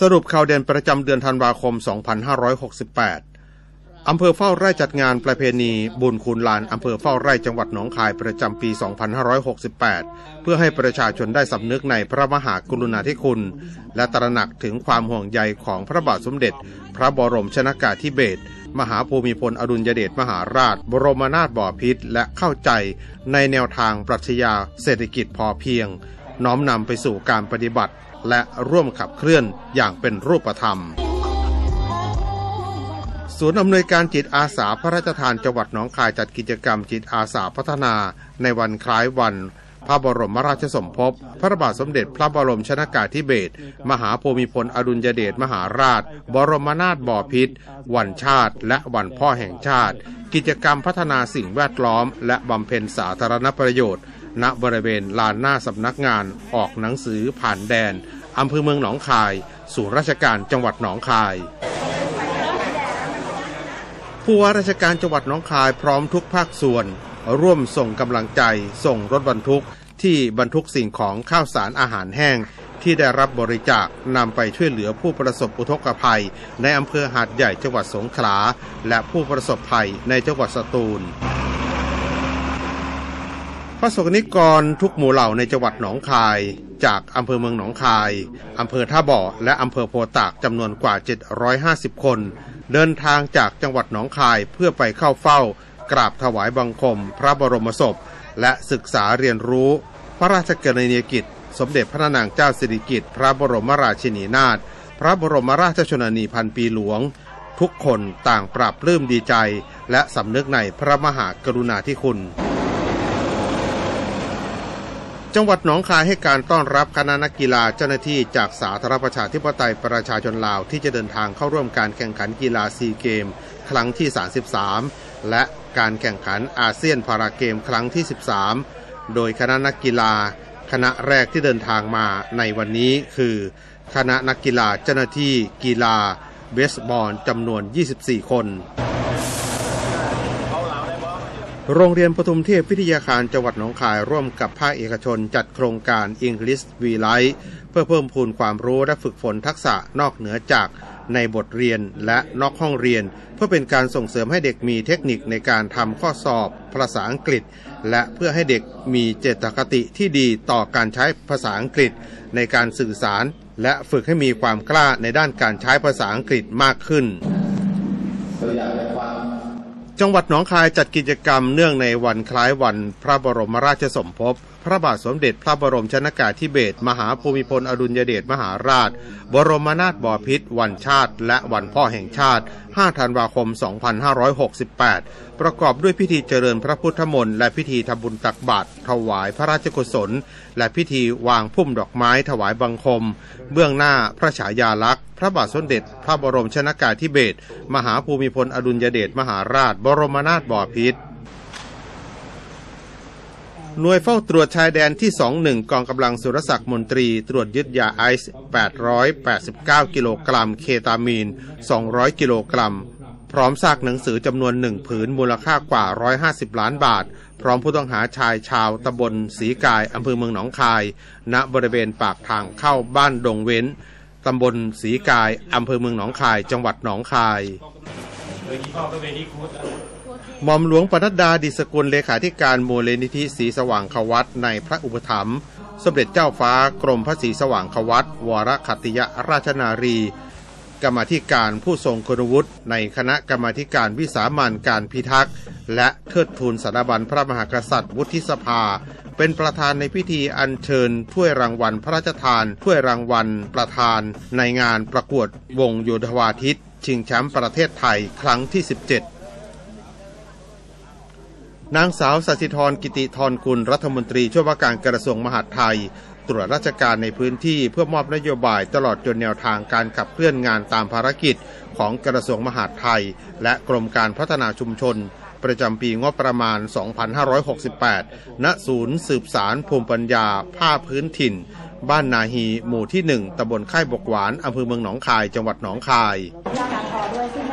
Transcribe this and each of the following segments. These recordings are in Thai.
สรุปข่าวเด่นประจำเดือนธันวาคม 2568 อำเภอเฝ้าไร่จัดงานประเพณีบุญคูณลานอำเภอเฝ้าไร่จังหวัดหนองคายประจำปี 2568 เพื่อให้ประชาชนได้สำนึกในพระมหากรุณาธิคุณ และตระหนักถึงความห่วงใยของพระบาทสมเด็จ พระบรมชนากาธิเบศรมหาภูมิพลอดุลยเดชมหาราช บรมนาถบพิตรและเข้าใจในแนวทางปรัชญาเศรษฐกิจพอเพียง น้อมนำไปสู่การปฏิบัติ และร่วมขับเคลื่อนอย่างเป็นรูปธรรม ศูนย์อำนวยการจิตอาสาพระราชทานจังหวัดหนองคายจัดกิจกรรมจิตอาสาพัฒนาในวันคล้ายวันพระบรมราชสมภพ พระบาทสมเด็จพระบรมชนากาธิเบศร มหาภูมิพลอดุลยเดชมหาราช บรมนาถบพิตร วันชาติ และวันพ่อแห่งชาติ กิจกรรมพัฒนาสิ่งแวดล้อม และบำเพ็ญสาธารณประโยชน์ ณบริเวณลานหน้าสำนักงานออกหนังสือผ่านแดนอำเภอเมืองหนองคาย ศูนย์ราชการจังหวัดหนองคาย ผู้ว่าราชการจังหวัดหนองคายพร้อมทุกภาคส่วน ร่วมส่งกำลังใจ ส่งรถบรรทุกที่บรรทุกสิ่งของข้าวสารอาหารแห้ง ที่ได้รับบริจาคนำไปช่วยเหลือผู้ประสบอุทกภัย ในอำเภอหาดใหญ่จังหวัดสงขลาและผู้ประสบภัยในจังหวัดสตูล ระสงฆ์นิกรทุกหมู่เหล่าในจังหวัดหนองคาย จากอำเภอเมืองหนองคาย อำเภอท่าบ่อ และอำเภอโพตากจำนวนกว่า 750 คน เดินทางจากจังหวัดหนองคายเพื่อไปเข้าเฝ้า กราบถวายบังคม พระบรมศพ และศึกษาเรียนรู้ พระราชกรณียกิจ สมเด็จพระนางเจ้าสิริกิติ์พระบรมราชินีนาถพระบรมราชชนนีพันปีหลวง ทุกคนต่างปรับปลื้มดีใจ และสำนึกในพระมหากรุณาธิคุณ จังหวัดหนองคายให้การต้อนรับคณะนักกีฬาเจ้าหน้าที่จากสาธารณประชาธิปไตยประชาชนลาวที่จะเดินทางเข้าร่วมการแข่งขันกีฬาซีเกม ครั้งที่ 33 และการแข่งขันอาเซียนพาราเกมครั้งที่ 13 โดยคณะนักกีฬา คณะแรกที่เดินทางมาในวันนี้คือ คณะนักกีฬาเจ้าหน้าที่กีฬาเบสบอลจำนวน 24 คน โรงเรียนปทุมเทพวิทยาคารจังหวัดหนองคายร่วมกับภาคเอกชนจัดโครงการ English V Light เพื่อเพิ่มพูนความรู้และฝึกฝนทักษะนอกเหนือจากในบทเรียนและนอกห้องเรียน เพื่อเป็นการส่งเสริมให้เด็กมีเทคนิคในการทำข้อสอบภาษาอังกฤษ และเพื่อให้เด็กมีเจตคติที่ดีต่อการใช้ภาษาอังกฤษ ในการสื่อสาร และฝึกให้มีความกล้าในด้านการใช้ภาษาอังกฤษมากขึ้น จังหวัดหนองคายจัดกิจกรรมเนื่องในวันคล้ายวันพระบรมราชสมภพ พระบาทสมเด็จพระบรมชนากาธิเบศรมหาภูมิพลอดุลยเดชมหาราช บรมนาถบพิตรวันชาติ และวันพ่อแห่งชาติ 5 ธันวาคม 2568 ประกอบด้วยพิธีเจริญพระพุทธมนต์และพิธีทำบุญตักบาตรถวายพระราชกุศล และพิธีวางพุ่มดอกไม้ถวายบังคม เบื้องหน้าพระฉายาลักษณ์ พระบาทสมเด็จ พระบรมชนากาธิเบศรมหาภูมิพลอดุลยเดชมหาราช บรมนาถบพิตรหน่วยเฝ้าตรวจชายแดนที่ 21 กองกำลังสุรศักดิ์มนตรี ตรวจยึดยาไอซ์ 889 กิโลกรัม เคตามีน 200 กิโลกรัม พร้อมซากหนังสือจำนวนหนึ่งผืนมูลค่ากว่า 150 ล้านบาท พร้อมผู้ต้องหาชายชาวตำบลสีกายอำเภอเมืองหนองคาย ณบริเวณปากทางเข้าบ้านดงเว้นตำบลสีกายอำเภอเมืองหนองคาย จังหวัดหนองคายหม่อมหลวงปนัดดาดิสกุลเลขาธิการมูลนิธิสีสว่างขวัตในพระอุปถัมภ์สมเด็จเจ้าฟ้ากรมพระศรีสว่างขวัตวรคัตติยราชนารี กรรมธิการผู้ทรงคุณวุฒิในคณะกรรมธิการวิสามันการพิทักษ์ และเทิดทูนสถาบันพระมหากษัตริย์ วุฒิสภา เป็นประธานในพิธีอัญเชิญถ้วยรางวัลพระราชทานถ้วยรางวัลประธาน ในงานประกวดวงโยธวาทิต ชิงแชมป์ประเทศไทยครั้งที่ 17นางสาวสัสิธรกิติธรคุณรัฐมนตรีช่วยว่าการกระทรวงมหาดไทย ตรวจราชการในพื้นที่เพื่อมอบนโยบายตลอดจนแนวทางการขับเคลื่อนงานตามภารกิจของกระทรวงมหาดไทย และกรมการพัฒนาชุมชน ประจำปีงบประมาณ 2568 ณ ศูนย์สืบสารภูมิปัญญา ผ้าพื้นถิ่น บ้านนาฮี หมู่ที่ 1ตำบลค่ายบกหวานอำเภอเมืองหนองคาย จังหวัดหนองคายเรื่องการทอด้วย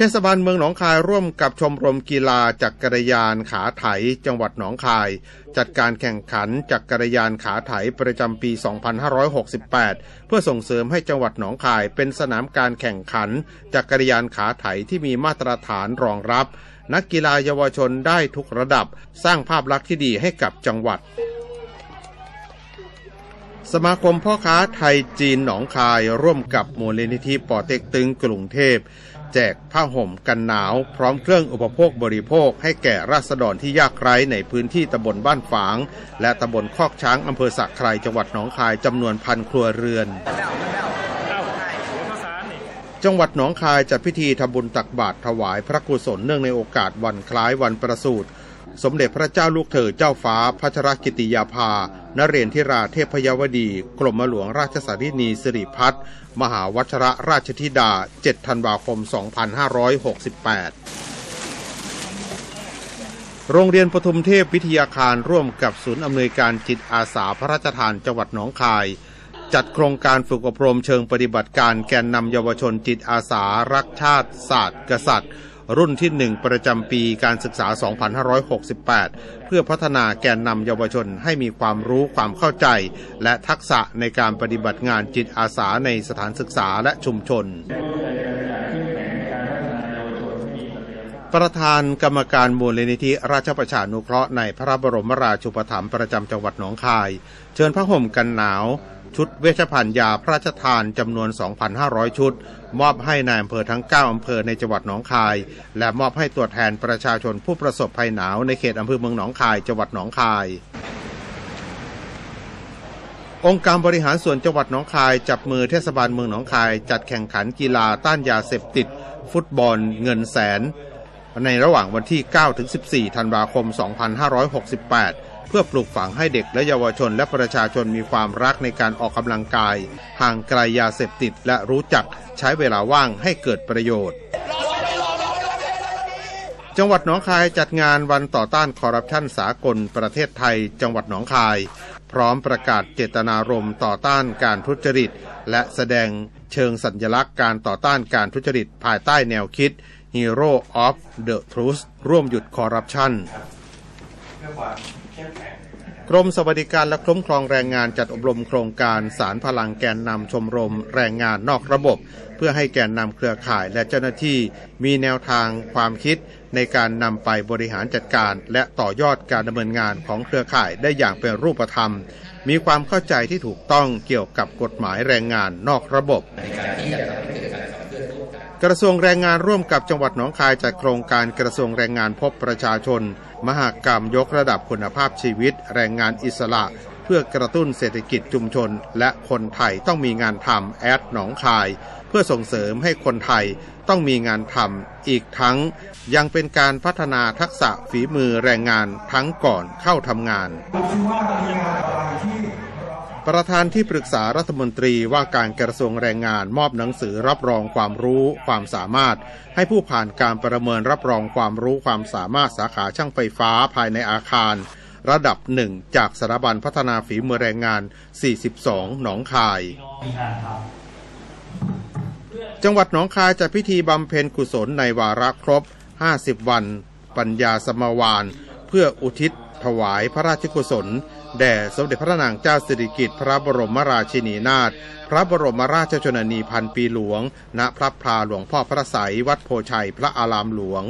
เทศบาลเมืองหนองคายร่วมกับชมรมกีฬาจักรยานขาไถจังหวัดหนองคาย จัดการแข่งขันจักรยานขาไถประจำปี 2568 เพื่อส่งเสริมให้จังหวัดหนองคายเป็นสนามการแข่งขันจักรยานขาไถที่มีมาตรฐานรองรับ นักกีฬาเยาวชนได้ทุกระดับ สร้างภาพลักษณ์ที่ดีให้กับจังหวัดสมาคมพ่อค้าไทยจีนหนองคายร่วมกับมูลนิธิปอเต็กตึงกรุงเทพ แจกผ้าห่มกันหนาว พร้อมเครื่องอุปโภคบริโภค ให้แก่ราษฎรที่ยากไร้ในพื้นที่ตำบลบ้านฝาง และตำบลคอกช้างอำเภอสักไครจังหวัดหนองคายจำนวนพันครัวเรือน จังหวัดหนองคายจัดพิธีทำบุญตักบาตรถวายพระกุศลเนื่องในโอกาสวันคล้ายวันประสูติสมเด็จพระเจ้าลูกเธอเจ้าฟ้าพัชรกิติยาภา นเรนทิราเทพยวดี กรมหลวงราชสารินีสิริพัฒน์มหาวัชรราชธิดา 7 ธันวาคม 2568โรงเรียนปทุมเทพวิทยาคารร่วมกับศูนย์อำนวยการจิตอาสาพระราชทานจังหวัดหนองคาย จัดโครงการฝึกอบรมเชิงปฏิบัติการแกนนำเยาวชนจิตอาสารักชาติศาสตร์ กษัตริย์ รุ่นที่ 1 ประจำปีการศึกษา 2568 เพื่อพัฒนาแกนนำเยาวชนให้มีความรู้ความเข้าใจ และทักษะในการปฏิบัติงานจิตอาสาในสถานศึกษาและชุมชนประธานกรรมการมูลนิธิราชประชานุเคราะห์ในพระบรมราชูปถัมภ์ประจำจังหวัดหนองคาย เชิญพระห่มกันหนาว ชุดเวชภัณฑ์ยาพระราชทานจำนวน 2,500 ชุด มอบให้นายอำเภอทั้ง 9 อำเภอในจังหวัดหนองคาย และมอบให้ตัวแทนประชาชนผู้ประสบภัยหนาวในเขตอำเภอเมืองหนองคายจังหวัดหนองคายองค์การบริหารส่วนจังหวัดหนองคาย จับมือเทศบาลเมืองหนองคาย จัดแข่งขันกีฬาต้านยาเสพติด ฟุตบอล เงินแสน ในระหว่างวันที่ 9 ถึง 14 ธันวาคม 2568 เพื่อปลูกฝังให้เด็กและเยาวชนและประชาชนมีความรักในการออกกำลังกาย ห่างไกลยาเสพติดและรู้จักใช้เวลาว่างให้เกิดประโยชน์ จังหวัดหนองคายจัดงานวันต่อต้านคอร์รัปชันสากลประเทศไทย จังหวัดหนองคาย พร้อมประกาศเจตนารมณ์ต่อต้านการทุจริต และแสดงเชิงสัญลักษณ์การต่อต้านการทุจริตภายใต้แนวคิด Hero of the Truth ร่วมหยุดคอร์รัปชัน กรมสวัสดิการและคุ้มครองแรงงานจัดอบรมโครงการสารพลังแกนนำชมรมแรงงานนอกระบบ เพื่อให้แกนนำเครือข่ายและเจ้าหน้าที่มีแนวทางความคิดในการนำไปบริหารจัดการ และต่อยอดการดำเนินงานของเครือข่ายได้อย่างเป็นรูปธรรม มีความเข้าใจที่ถูกต้องเกี่ยวกับกฎหมายแรงงานนอกระบบกระทร กระทรวงแรงงานร่วมกับจังหวัดหนองคายจัดโครงการกระทรวงแรงงานพบประชาชน มหากรรมยกระดับคุณภาพชีวิต แรงงานอิสระ เพื่อกระตุ้นเศรษฐกิจชุมชน และคนไทยต้องมีงานทำแอดหนองคาย เพื่อส่งเสริมให้คนไทยต้องมีงานทำอีกทั้ง ยังเป็นการพัฒนาทักษะฝีมือแรงงานทั้งก่อนเข้าทำงาน ประธานที่ปรึกษารัฐมนตรีว่าการกระทรวงแรงงานมอบหนังสือรับรองความรู้ความสามารถ ให้ผู้ผ่านการประเมินรับรองความรู้ความสามารถสาขาช่างไฟฟ้าภายในอาคาร ระดับหนึ่งจากสถาบันพัฒนาฝีมือแรงงาน 42 หนองคาย จังหวัดหนองคายจัดพิธีบำเพ็ญกุศลในวาระครบ 50 วัน ปัญญาสมวานเพื่ออุทิศ ถวายพระราชกุศล แด่สมเด็จพระนางเจ้าสิริกิติ์พระบรมราชินีนาถพระบรมราชชนนีพันปีหลวง ณพระพลาหลวงพ่อพระไสยวัดโพชัยพระอารามหลวง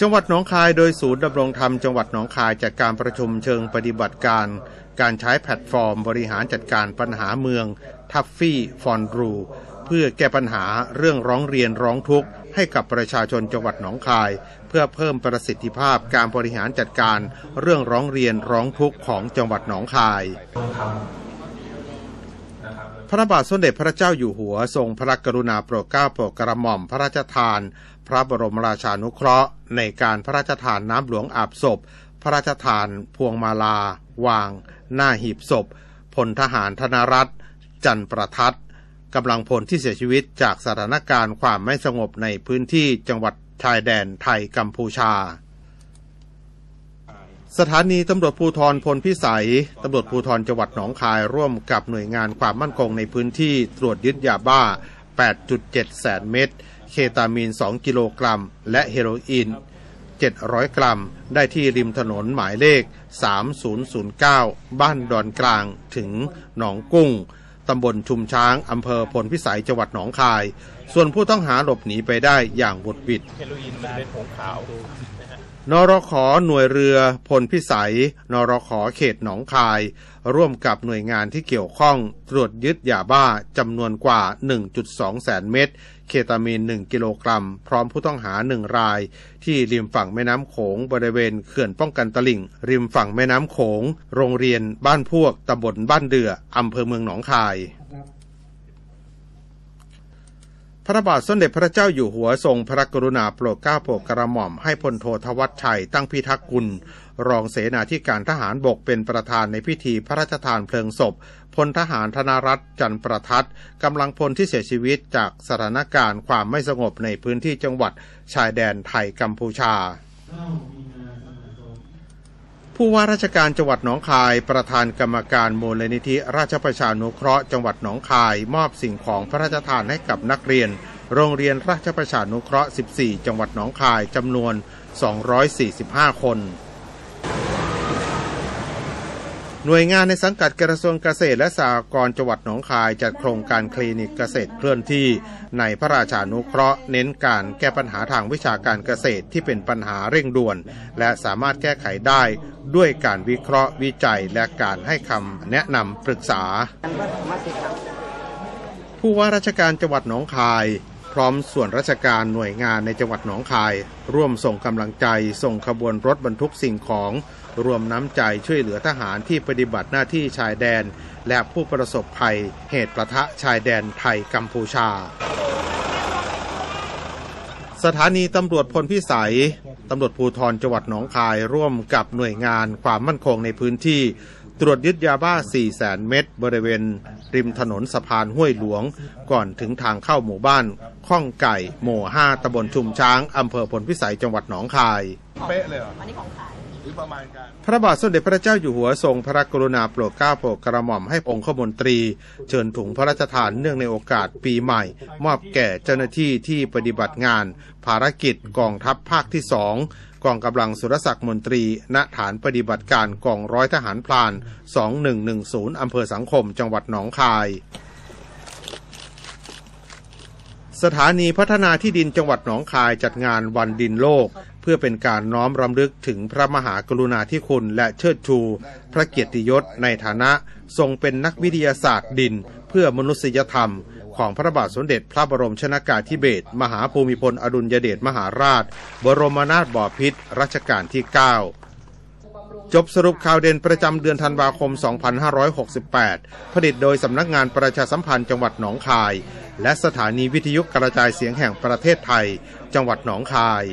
จังหวัดหนองคายโดยศูนย์ดำรงธรรมจังหวัดหนองคายจัดการประชุมเชิงปฏิบัติการ การใช้แพลตฟอร์มบริหารจัดการปัญหาเมืองทัฟฟี่ฟอนรูเพื่อแก้ปัญหาเรื่องร้องเรียนร้องทุกข์ ให้กับประชาชนจังหวัดหนองคาย เพื่อเพิ่มประสิทธิภาพการบริหารจัดการเรื่องร้องเรียนร้องทุกข์ของจังหวัดหนองคายพระบาทสมเด็จพระเจ้าอยู่หัวทรงพระกรุณาโปรดเกล้าโปรดกระหม่อมพระราชทาน พระบรมราชานุเคราะห์ ในการพระราชทานน้ำหลวงอาบศพ พระราชทาน พวงมาลา วาง หน้าหีบศพพลทหารธนรัตน์จันประทัด กำลังพลที่เสียชีวิตจากสถานการณ์ความไม่สงบในพื้นที่จังหวัดชายแดนไทยกัมพูชา สถานีตำรวจภูธรพลพิสัยตำรวจภูธรจังหวัดหนองคายร่วมกับหน่วยงานความมั่นคงในพื้นที่ตรวจยึดยาบ้า 8.7 แสนเม็ด เคตามีน 2 กิโลกรัม และเฮโรอีน 700 กรัม ได้ที่ริมถนนหมายเลข 3009 บ้านดอนกลางถึงหนองกุ้ง ตำบลชุมช้างอำเภอพลพิสัยจังหวัดหนองคาย ส่วนผู้ต้องหาหลบหนีไปได้อย่างบุดบิดเฮโรอีนมันเป็นผงขาว นรขอหน่วยเรือพลพิสัย นรขอเขตหนองคาย ร่วมกับหน่วยงานที่เกี่ยวข้อง ตรวจยึดยาบ้าจำนวนกว่า 1.2 แสนเม็ด เคตามีน 1 กิโลกรัม พร้อมผู้ต้องหา 1 ราย ที่ริมฝั่งแม่น้ำโขงบริเวณเขื่อนป้องกันตลิ่ง ริมฝั่งแม่น้ำโขง โรงเรียนบ้านพวกตำบลบ้านเดืออำเภอเมืองหนองคาย พระบาทสมเด็จพระเจ้าอยู่หัวทรงพระกรุณาโปรดเกล้าโปรดกระหม่อมให้พลโททวัชชัยตั้งพิทักษ์กุล รองเสนาธิการทหารบกเป็นประธานในพิธีพระราชทานเพลิงศพพลทหารธนรัตน์จันประทัดกำลังพลที่เสียชีวิตจากสถานการณ์ความไม่สงบในพื้นที่จังหวัดชายแดนไทยกัมพูชา ผู้ว่าราชการจังหวัดหนองคาย ประธานกรรมการมูลนิธิ ราชประชานุเคราะห์จังหวัดหนองคาย มอบสิ่งของพระราชทานให้กับนักเรียน โรงเรียนราชประชานุเคราะห์ 14 จังหวัดหนองคายจำนวน 245 คน หน่วยงานในสังกัดกระทรวงเกษตรและสหกรณ์จังหวัดหนองคายจัดโครงการคลินิกเกษตรเคลื่อนที่ ในพระราชานุเคราะห์เน้นการแก้ปัญหาทางวิชาการเกษตรที่เป็นปัญหาเร่งด่วน และสามารถแก้ไขได้ด้วยการวิเคราะห์วิจัยและการให้คำแนะนำปรึกษา ผู้ว่าราชการจังหวัดหนองคายพร้อมส่วนราชการหน่วยงานในจังหวัดหนองคาย ร่วมส่งกำลังใจ ส่งขบวนรถบรรทุกสิ่งของ รวมน้ำใจช่วยเหลือทหารที่ปฏิบัติหน้าที่ชายแดน และผู้ประสบภัย เหตุประทะชายแดนไทยกัมพูชา สถานีตำรวจพลพิสัยตำรวจภูธรจังหวัดหนองคายร่วมกับหน่วยงานความมั่นคงในพื้นที่ตรวจยึดยาบ้า4แสนเม็ดบริเวณ ริมถนนสะพานห้วยหลวง ก่อนถึงทางเข้าหมู่บ้านข้องไก่ หมู่ 5ตำบลชุมช้าง อำเภอพลพิสัยจังหวัดหนองคาย เป๊ะเลยเหรออันนี้ของขาย หรือประมาณการพระบาทสมเด็จพระเจ้าอยู่หัวทรงพระกรุณาโปรดเกล้าโปรดกระหม่อมให้องคมนตรี เชิญถุงพระราชทานเนื่องในโอกาสปีใหม่ มอบแก่เจ้าหน้าที่ที่ปฏิบัติงาน ภารกิจกองทัพภาคที่สองกองกำลังสุรศักดิ์มนตรี ณ ฐานปฏิบัติการกองร้อยทหารพลาน 2110 อำเภอสังคม จังหวัดหนองคาย สถานีพัฒนาที่ดินจังหวัดหนองคายจัดงานวันดินโลก เพื่อเป็นการน้อมรำลึกถึงพระมหากรุณาธิคุณและเชิดชู พระเกียรติยศในฐานะทรงเป็นนักวิทยาศาสตร์ดิน เพื่อมนุษยธรรม ของพระบาทสมเด็จพระบรมชนากาธิเบศรมหาภูมิพลอดุลยเดชมหาราช บรมนาถบพิตรรัชกาลที่ 9 จบสรุปข่าวเด่นประจำเดือนธันวาคม 2568 ผลิตโดยสำนักงานประชาสัมพันธ์จังหวัดหนองคาย และสถานีวิทยุกระจายเสียงแห่งประเทศไทย จังหวัดหนองคาย